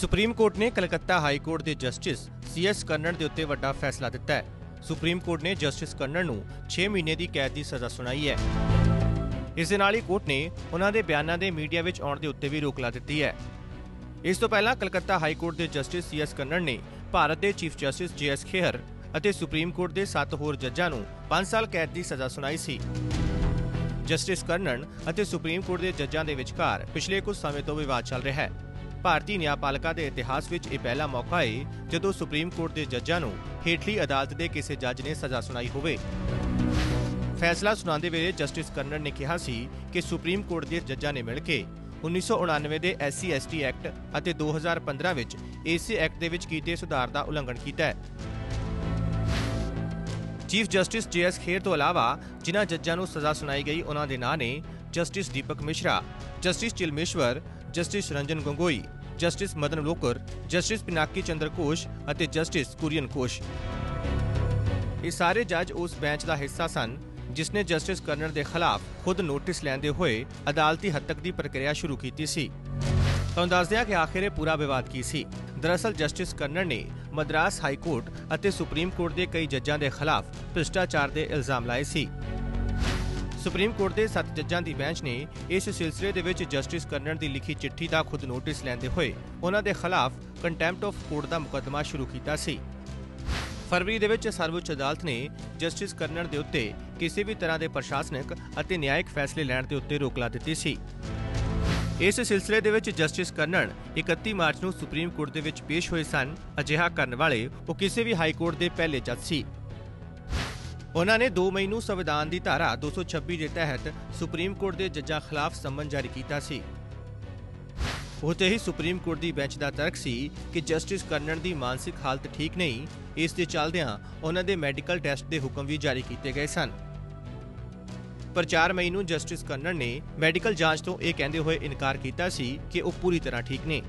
Supreme court ਨੇ Calcutta high court ਦੇ justice C S Karnan ਦੇ ਉੱਤੇ ਵੱਡਾ ਫੈਸਲਾ ਦਿੱਤਾ ਹੈ। ਸੁਪਰੀਮ ਕੋਰਟ ਨੇ ਜਸਟਿਸ ਕਰਨਣ ਨੂੰ 6 ਮਹੀਨੇ ਦੀ ਕੈਦ ਦੀ ਸਜ਼ਾ ਸੁਣਾਈ ਹੈ। ਇਸ ਦੇ ਨਾਲ ਹੀ ਕੋਰਟ ਨੇ ਉਹਨਾਂ ਦੇ ਬਿਆਨਾਂ ਦੇ ਮੀਡੀਆ ਵਿੱਚ ਆਉਣ ਦੇ ਉੱਤੇ ਵੀ ਰੋਕ ਲਾ ਦਿੱਤੀ ਹੈ। ਇਸ ਤੋਂ ਪਹਿਲਾਂ ਕਲਕੱਤਾ ਹਾਈ ਕੋਰਟ ਦੇ ਜਸਟਿਸ ਸੀਐਸ ਕਰਨਣ ਨੇ ਭਾਰਤ ਦੇ ਚੀਫ ਜਸਟਿਸ ਜੀਐਸ ਖੇਹਰ ਅਤੇ ਸੁਪਰੀਮ ਕੋਰਟ ਦੇ 7 ਹੋਰ ਜੱਜਾਂ ਨੂੰ 5 ਸਾਲ ਕੈਦ ਦੀ ਸਜ਼ਾ ਸੁਣਾਈ ਸੀ। ਜਸਟਿਸ ਕਰਨਣ ਅਤੇ ਸੁਪਰੀਮ ਕੋਰਟ ਦੇ ਜੱਜਾਂ ਦੇ ਵਿਚਕਾਰ ਪਿਛਲੇ ਕੁਝ ਸਮੇਂ ਤੋਂ ਵਿਵਾਦ ਚੱਲ ਰਿਹਾ ਹੈ। ਭਾਰਤੀ ਨਿਆਂਪਾਲਿਕਾ ਦੇ ਇਤਿਹਾਸ ਵਿੱਚ ਇਹ ਪਹਿਲਾ ਮੌਕਾ ਹੈ ਜਦੋਂ ਸੁਪਰੀਮ ਕੋਰਟ ਦੇ ਜੱਜਾਂ ਨੂੰ ਹੇਠਲੀ ਅਦਾਲਤ ਦੇ ਕਿਸੇ ਜੱਜ ਨੇ ਸਜ਼ਾ ਸੁਣਾਈ ਹੋਵੇ। ਫੈਸਲਾ ਸੁਣਾਉਂਦੇ ਵੇਲੇ ਜਸਟਿਸ ਕਰਨਣ ਨੇ ਕਿਹਾ ਸੀ ਕਿ ਸੁਪਰੀਮ ਕੋਰਟ ਦੇ ਜੱਜਾਂ ਨੇ ਮਿਲ ਕੇ 1999 ਦੇ ਐਸਸੀ ਐਸਟੀ ਐਕਟ ਅਤੇ 2015 ਵਿੱਚ ਏਸੀ ਐਕਟ ਦੇ ਵਿੱਚ ਕੀਤੇ ਸੁਧਾਰ ਦਾ ਉਲੰਘਣ ਕੀਤਾ ਹੈ। ਚੀਫ ਜਸਟਿਸ ਜੀਐਸ ਖੇਰ ਤੋਂ ਇਲਾਵਾ ਜਿਨ੍ਹਾਂ ਜੱਜਾਂ ਨੂੰ ਸਜ਼ਾ ਸੁਣਾਈ ਗਈ, ਉਹਨਾਂ ਦੇ ਨਾਂ ਨੇ justice Deepak Mishra, justice Chelameswar justice Ranjan ਗੰਗੋਈ justice Madan Lokur, justice Pinaki Chandra Ghose ਅਤੇ ਜਸਟਿਸ ਕੁਰੀਅਨ ਘੋਸ਼। ਇਹ ਸਾਰੇ ਜੱਜ ਉਸ ਬੈਂਚ ਦਾ ਹਿੱਸਾ ਸਨ ਜਿਸ ਨੇ ਜਸਟਿਸ ਕਰਨਰ ਦੇ ਖਿਲਾਫ ਖੁਦ ਨੋਟਿਸ ਲੈਂਦੇ ਹੋਏ ਅਦਾਲਤੀ ਹੱਦ ਤੱਕ ਦੀ ਪ੍ਰਕਿਰਿਆ ਸ਼ੁਰੂ ਕੀਤੀ ਸੀ। ਤੁਹਾਨੂੰ ਦੱਸਦੇ ਹਾਂ ਕਿ ਆਖਿਰ ਇਹ ਪੂਰਾ ਵਿਵਾਦ ਕੀ ਸੀ? ਦਰਅਸਲ, ਜਸਟਿਸ ਕਰਨਰ ਨੇ ਮਦਰਾਸ ਹਾਈ ਕੋਰਟ ਅਤੇ ਸੁਪਰੀਮ ਕੋਰਟ ਦੇ ਕਈ ਜੱਜਾਂ ਦੇ ਖਿਲਾਫ ਭ੍ਰਿਸ਼ਟਾਚਾਰ ਦੇ ਇਲਜ਼ਾਮ ਲਾਏ ਸੀ। ਸੁਪਰੀਮ ਕੋਰਟ ਦੇ 7 ਜੱਜਾਂ ਦੀ ਬੈਂਚ ਨੇ ਇਸ ਸਿਲਸਿਲੇ ਦੇ ਵਿੱਚ ਜਸਟਿਸ ਕਰਨਰ ਦੀ ਲਿਖੀ ਚਿੱਠੀ ਦਾ ਖੁਦ ਨੋਟਿਸ ਲੈਂਦੇ ਹੋਏ ਉਹਨਾਂ ਦੇ ਖਿਲਾਫ ਕੰਟੈਂਪਟ ਆਫ ਕੋਰਟ ਦਾ ਮੁਕੱਦਮਾ ਸ਼ੁਰੂ ਕੀਤਾ ਸੀ। ਫਰਵਰੀ ਦੇ ਵਿੱਚ ਸਰਵਉੱਚ ਅਦਾਲਤ ਨੇ ਜਸਟਿਸ ਕਰਨਰ ਦੇ ਉੱਤੇ ਕਿਸੇ ਵੀ ਤਰ੍ਹਾਂ ਦੇ ਪ੍ਰਸ਼ਾਸਨਿਕ ਅਤੇ ਨਿਆਇਕ ਫੈਸਲੇ ਲੈਣ ਦੇ ਉੱਤੇ ਰੋਕ ਲਾ ਦਿੱਤੀ ਸੀ। ਇਸ ਸਿਲਸਿਲੇ ਦੇ ਵਿੱਚ ਜਸਟਿਸ ਕਰਨਣ 31 ਮਾਰਚ ਨੂੰ ਸੁਪਰੀਮ ਕੋਰਟ ਦੇ ਵਿੱਚ ਪੇਸ਼ ਹੋਏ ਸਨ। ਅਜਿਹਾ ਕਰਨ ਵਾਲੇ ਉਹ ਕਿਸੇ ਵੀ ਹਾਈ ਕੋਰਟ ਦੇ ਪਹਿਲੇ ਜੱਜ ਸੀ। ਉਹਨਾਂ ਨੇ 2 ਮਈ ਨੂੰ ਸੰਵਿਧਾਨ ਦੀ ਧਾਰਾ 226 ਦੇ ਤਹਿਤ ਸੁਪਰੀਮ ਕੋਰਟ ਦੇ ਜੱਜਾਂ ਖਿਲਾਫ ਸੰਮਨ ਜਾਰੀ ਕੀਤਾ ਸੀ। ਉਹਤੇ ਹੀ ਸੁਪਰੀਮ ਕੋਰਟ ਦੀ ਬੈਂਚ ਦਾ ਤਰਕ ਸੀ ਕਿ ਜਸਟਿਸ ਕਰਨਣ ਦੀ ਮਾਨਸਿਕ ਹਾਲਤ ਠੀਕ ਨਹੀਂ, ਇਸ ਦੇ ਚੱਲਦਿਆਂ ਉਹਨਾਂ ਦੇ ਮੈਡੀਕਲ ਟੈਸਟ ਦੇ ਹੁਕਮ ਵੀ ਜਾਰੀ ਕੀਤੇ ਗਏ ਸਨ। ਪਰ 4 ਮਈ ਨੂੰ ਜਸਟਿਸ ਕਰਨਣ ਨੇ ਮੈਡੀਕਲ ਜਾਂਚ ਤੋਂ ਇਹ ਕਹਿੰਦੇ ਹੋਏ ਇਨਕਾਰ ਕੀਤਾ ਸੀ ਕਿ ਉਹ ਪੂਰੀ ਤਰ੍ਹਾਂ ਠੀਕ ਨੇ।